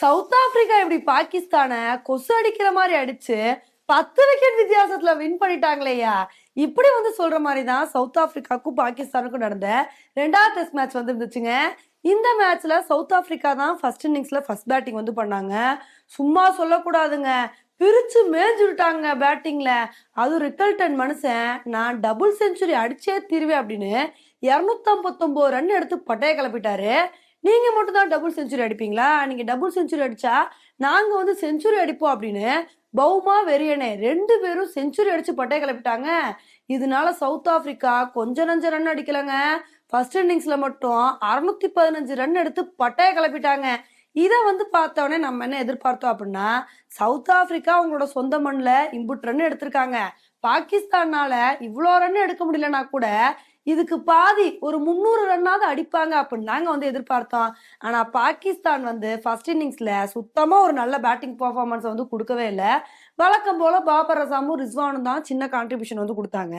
South Africa இப்படி பாகிஸ்தானை கொசு அடிக்கிற மாதிரி அடிச்சு பத்து விக்கெட் வித்தியாசத்துல வின் பண்ணிட்டாங்களேயா இப்படி வந்து சொல்ற மாதிரி தான் சவுத் ஆப்பிரிக்காவுக்கும் பாகிஸ்தானுக்கும் நடந்த ரெண்டாவது டெஸ்ட் மேட்ச் வந்து இருந்துச்சுங்க இந்த மேட்ச்ல சவுத் ஆப்பிரிக்கா தான் ஃபர்ஸ்ட் இன்னிங்ஸ்ல ஃபர்ஸ்ட் பேட்டிங் வந்து பண்ணாங்க. சும்மா சொல்லக்கூடாதுங்க. பிரிச்சு மேஞ்சுட்டாங்க பேட்டிங்ல அது ரிக்கல்டன் மனுஷன் நான் டபுள் செஞ்சுரி அடிச்சே தீருவேன் அப்படின்னு இரநூத்தம்பத்தொம்போது ரன் எடுத்து பட்டைய கிளப்பிட்டாரு. நீங்கள் மட்டும் தான் டபுள் செஞ்சுரி அடிப்பீங்களா? நீங்கள் டபுள் செஞ்சுரி அடித்தா நாங்கள் வந்து செஞ்சுரி அடிப்போம் அப்படின்னு பௌமா வெறியனே ரெண்டு பேரும் செஞ்சுரி அடித்து பட்டையை கிளப்பிட்டாங்க. இதனால சவுத் ஆப்பிரிக்கா கொஞ்ச நஞ்ச ரன் அடிக்கலைங்க. ஃபர்ஸ்ட் இன்னிங்ஸில் மட்டும் அறுநூத்தி பதினஞ்சு ரன் எடுத்து பட்டையை கிளப்பிட்டாங்க. இதை வந்து பார்த்தவொடனே நம்ம என்ன எதிர்பார்த்தோம் அப்படின்னா சவுத் ஆப்பிரிக்கா அவங்களோட சொந்த மண்ணில் இம்புட் ரன் எடுத்திருக்காங்க. பாகிஸ்தானால இவ்வளோ ரன் எடுக்க முடியலனா கூட இதுக்கு பாதி ஒரு முந்நூறு ரன்னாவது அடிப்பாங்க அப்படின்னு நாங்கள் வந்து எதிர்பார்த்தோம். ஆனால் பாகிஸ்தான் வந்து ஃபர்ஸ்ட் இன்னிங்ஸில் சுத்தமாக ஒரு நல்ல பேட்டிங் பர்ஃபார்மன்ஸ் வந்து கொடுக்கவே இல்லை. வழக்கம் போல் பாபர் ரசாமும் ரிஸ்வானும் தான் சின்ன கான்ட்ரிபியூஷன் வந்து கொடுத்தாங்க.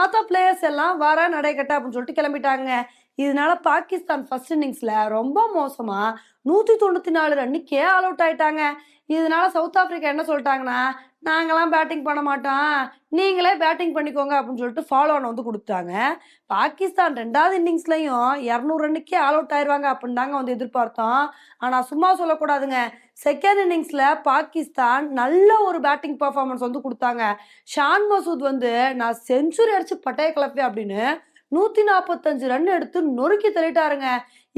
மற்ற பிளேயர்ஸ் எல்லாம் வர நடைகட்ட அப்படின்னு சொல்லிட்டு கிளம்பிட்டாங்க. இதனால பாகிஸ்தான் ஃபர்ஸ்ட் இன்னிங்ஸ்ல ரொம்ப மோசமா நூத்தி தொண்ணூத்தி நாலு ரன்னுக்கே ஆல் அவுட் ஆயிட்டாங்க. இதனால சவுத் ஆப்பிரிக்கா என்ன சொல்லிட்டாங்கன்னா நாங்களாம் பேட்டிங் பண்ண மாட்டோம். நீங்களே பேட்டிங் பண்ணிக்கோங்க அப்படின்னு சொல்லிட்டு ஃபாலோ ஆன் வந்து கொடுத்தாங்க பாகிஸ்தான் ரெண்டாவது இன்னிங்ஸ்லயும் இரநூறு ரன்னுக்கே ஆல் அவுட் ஆயிடுவாங்க அப்படின்னு தாங்க வந்து எதிர்பார்த்தோம். ஆனால் சும்மா சொல்லக்கூடாதுங்க. செகண்ட் இன்னிங்ஸில் பாகிஸ்தான் நல்ல ஒரு பேட்டிங் பர்ஃபார்மன்ஸ் வந்து கொடுத்தாங்க. ஷான் மசூத் வந்து நான் செஞ்சுரி அடிச்சு பட்டைய கிளப்பேன் அப்படின்னு நூத்தி நாற்பத்தஞ்சு ரன் எடுத்து நொறுக்கி தள்ளிட்டாருங்க.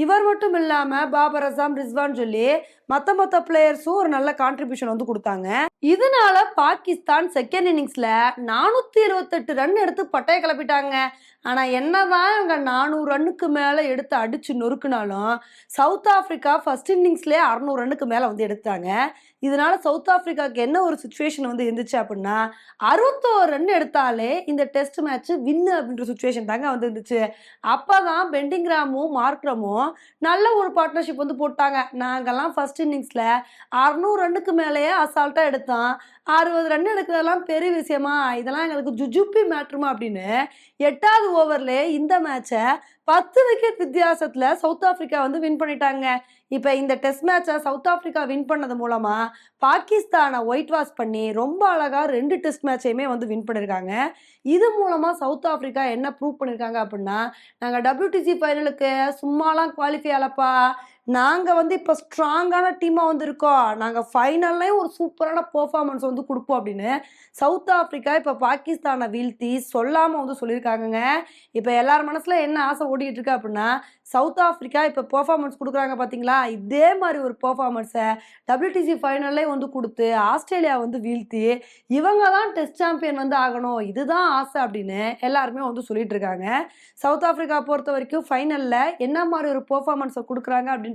இவர் மட்டும் இல்லாமல் பாபர் அசாம் ரிஸ்வான் சொல்லி மற்ற மற்ற பிளேயர்ஸும் ஒரு நல்ல கான்ட்ரிபியூஷன் வந்து கொடுத்தாங்க. இதனால பாகிஸ்தான் செகண்ட் இன்னிங்ஸில் நானூற்றி இருபத்தெட்டு ரன் எடுத்து பட்டைய கிளப்பிட்டாங்க. ஆனால் என்னதான் இவங்க நானூறு ரன்னுக்கு மேலே எடுத்து அடிச்சு நொறுக்குனாலும் சவுத் ஆஃப்ரிக்கா ஃபர்ஸ்ட் இன்னிங்ஸ்லேயே அறநூறு ரன்னுக்கு மேலே வந்து எடுத்தாங்க இதனால சவுத் ஆஃப்ரிக்காவுக்கு என்ன ஒரு சுச்சுவேஷன் வந்து இருந்துச்சு அப்படின்னா அறுபத்தோரு ரன் எடுத்தாலே இந்த டெஸ்ட் மேட்ச் வின்னு அப்படின்ற சுச்சுவேஷன் தாங்க வந்து இருந்துச்சு. அப்போ தான் பெண்டிங்ராமும் மார்க்ரமும் நல்ல ஒரு பார்ட்னர்ஷிப் வந்து போட்டாங்க. நாங்கள்லாம் ஃபர்ஸ்ட் இன்னிங்ஸில் அறநூறு ரன்னுக்கு மேலேயே அசால்ட்டாக எடுத்தோம். அறுபது ரன் எடுக்கிறதெல்லாம் பெரிய விஷயமா? இதெல்லாம் எங்களுக்கு ஜுஜுப்பி மேட்ருமா அப்படின்னு எட்டாவது ஓவரில் இந்த மேட்சை பத்து விக்கெட் வித்தியாசத்தில் சவுத் ஆஃப்ரிக்கா வந்து வின் பண்ணிட்டாங்க. இப்போ இந்த டெஸ்ட் மேட்சை சவுத் ஆஃப்ரிக்கா வின் பண்ணது மூலமாக பாகிஸ்தானை ஒயிட் வாஷ் பண்ணி ரொம்ப அழகாக ரெண்டு டெஸ்ட் மேட்சையுமே வந்து வின் பண்ணியிருக்காங்க இது மூலமாக சவுத் ஆஃப்ரிக்கா என்ன ப்ரூவ் பண்ணியிருக்காங்க அப்படின்னா நாங்கள் டபிள்யூடிசி ஃபைனலுக்கு சும்மாலாம் குவாலிஃபை ஆலப்பா நாங்கள் வந்து இப்போ ஸ்ட்ராங்கான டீமாக வந்திருக்கோம். நாங்கள் ஃபைனல்லையும் ஒரு சூப்பரான பர்ஃபார்மன்ஸ் வந்து கொடுப்போம் அப்படின்னு சவுத் ஆஃப்ரிக்கா இப்போ பாகிஸ்தானை வீழ்த்தி சொல்லாமல் வந்து சொல்லியிருக்காங்கங்க. இப்போ எல்லார் மனசில் என்ன ஆசை ஓடிக்கிட்டு இருக்கு அப்படின்னா சவுத் ஆஃப்ரிக்கா இப்போ பெர்ஃபார்மன்ஸ் கொடுக்குறாங்க பார்த்தீங்களா இதே மாதிரி ஒரு பர்ஃபார்மன்ஸை டபிள்யூடிசி ஃபைனல்லே வந்து கொடுத்து ஆஸ்திரேலியா வந்து வீழ்த்தி இவங்க தான் டெஸ்ட் சாம்பியன் வந்து ஆகணும். இதுதான் ஆசை அப்படின்னு எல்லாருமே வந்து சொல்லிட்டு இருக்காங்க. சவுத் ஆஃப்ரிக்கா பொறுத்த வரைக்கும் ஃபைனலில் என்ன மாதிரி ஒரு பர்ஃபார்மன்ஸை கொடுக்குறாங்க அப்படின்னு